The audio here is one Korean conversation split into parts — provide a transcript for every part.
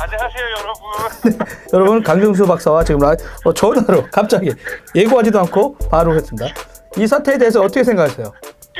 안녕하세요 여러분. 여러분 강정수 박사와 지금 라, 어, 전화로 갑자기 예고하지도 않고 바로 했습니다. 이 사태에 대해서 어떻게 생각하세요?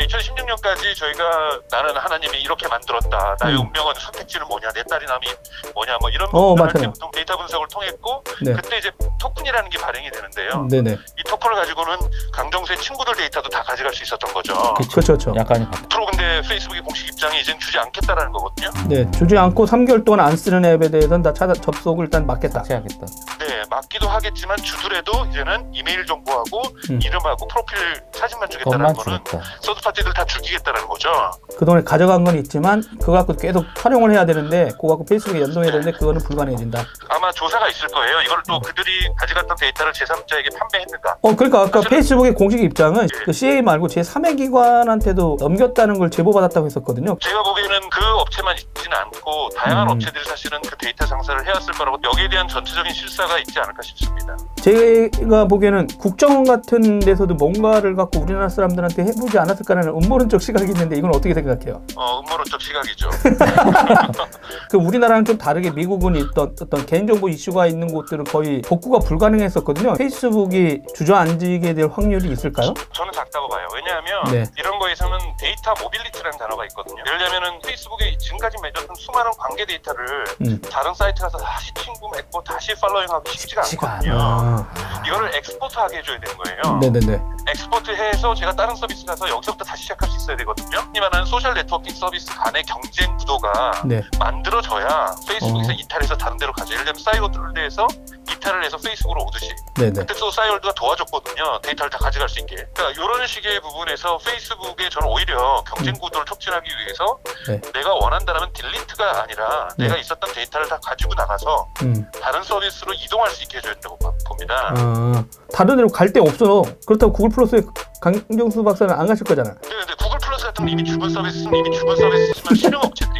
2016년까지 저희가 나는 하나님이 이렇게 만들었다. 나의 음. 운명은 선택지는 뭐냐, 내 딸이 남이 뭐냐, 뭐 이런 어, 맞아요. 보통 데이터 분석을 통했고 네. 그때 이제 토큰이라는 게 발행이 되는데요. 네네. 이 토큰을 가지고는 강정수의 친구들 데이터도 다 가져갈 수 있었던 거죠. 그렇죠, 그렇죠. 바뀌- 앞으로 근데 페이스북의 공식 입장이 이젠 주지 않겠다라는 거거든요. 네, 주지 않고 3개월 동안 안 쓰는 앱에 대해서는 다 찾아 접속을 일단 막겠다. 해야겠다. 네, 맞기도 하겠지만 주더라도 이제는 이메일 정보하고 음. 이름하고 프로필 사진만 주겠다는 거는 주겠다. 서드 파티들 다 죽이겠다는 거죠. 그동안에 가져간 건 있지만 그거 갖고 계속 활용을 해야 되는데 그거 갖고 페이스북에 연동해야 되는데 그거는 불가능해진다. 아마 조사가 있을 거예요. 이걸 또 그들이 가져갔던 데이터를 제3자에게 판매했는가? 어, 그러니까 아까 사실은- 페이스북의 공식 입장은 그 CA 말고 제3의 기관한테도 넘겼다는 걸 제보받았다고 했었거든요. 제가 보기에는 그 업체만 있지는 않고 다양한 음. 업체들이 사실은 그 데이터 장사를 해왔을 거라고 여기에 대한 전체적인 실사가 있지 않을까 싶습니다. 제가 보기에는 국정원 같은 데서도 뭔가를 갖고 우리나라 사람들한테 해보지 않았을까 라는 음모론적 시각이 있는데 이건 어떻게 생각해요? 어, 음모론적 시각이죠. 그 우리나라랑 좀 다르게 미국은 있던 어떤 개인정보 이슈가 있는 곳들은 거의 복구가 불가능했었거든요. 페이스북이 주저앉게 될 확률이 있을까요? 저는 작다고 봐요. 왜냐하면 네. 이런 거에서는 데이터 모빌리티라는 단어가 있거든요. 예를 들면은 페이스북에 지금까지 맺었던 수많은 관계 데이터를 음. 다른 사이트 가서 다시 친구 맺고 다시 팔로잉하기 쉽지가 쉽지가 않거든요. 아, 이거를 엑스포트하게 해줘야 되는 거예요. 네네네. 엑스포트해서 제가 다른 서비스 가서 여기서부터 다시 시작할 수 있어야 되거든요. 하지만은 소셜 네트워킹 서비스 간의 경쟁 구도가 네. 만들어져야 페이스북에서 어. 이탈해서 다른 데로 가죠. 예를 들면 싸이월드에서 이탈을 해서 페이스북으로 오듯이 네네. 그때 또 싸이월드가 도와줬거든요. 데이터를 다 가져갈 수 있게. 그러니까 이런 식의 부분에서 페이스북에 저는 오히려 경쟁 구도를 촉진하기 위해서 네. 내가 원한다면 딜리트가 아니라 네. 내가 있었던 데이터를 다 가지고 나가서 음. 다른 서비스로 이동할 수 있게 해줘야 된다고 봐- 봅니다. 아, 다른 데로 갈 데 없어. 그렇다고 구글 플러스에 강정수 박사는 안 가실 거잖아. 근데 구글 플러스 같은 건 이미 죽은 서비스는 이미 죽은 서비스지만 실용 업체들이 있잖아요.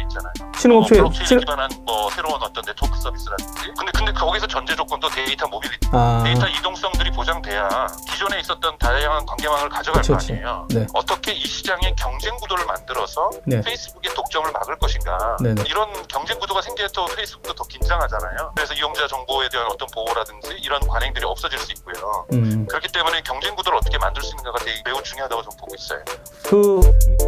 신흥업체, 뭐 블록체인 실- 기반한 뭐 새로운 어떤 네트워크 서비스라든지. 근데 근데 거기서 전제 조건도 데이터 모빌리티, 아, 데이터 이동성들이 보장돼야 기존에 있었던 다양한 관계망을 가져갈 그치, 거. 아니에요. 네. 어떻게 이 시장의 경쟁 구도를 만들어서 네. 페이스북의 독점을 막을 것인가. 네네. 이런 경쟁 구도가 생겨야 또 페이스북도 더 긴장하잖아요. 그래서 이용자 정보에 대한 어떤 보호라든지 이런 관행들이 없어질 수 있고요. 음, 그렇기 때문에 경쟁 구도를 어떻게 만들 수 있는가가 되게 매우 중요하다고 저는 보고 있어요. 그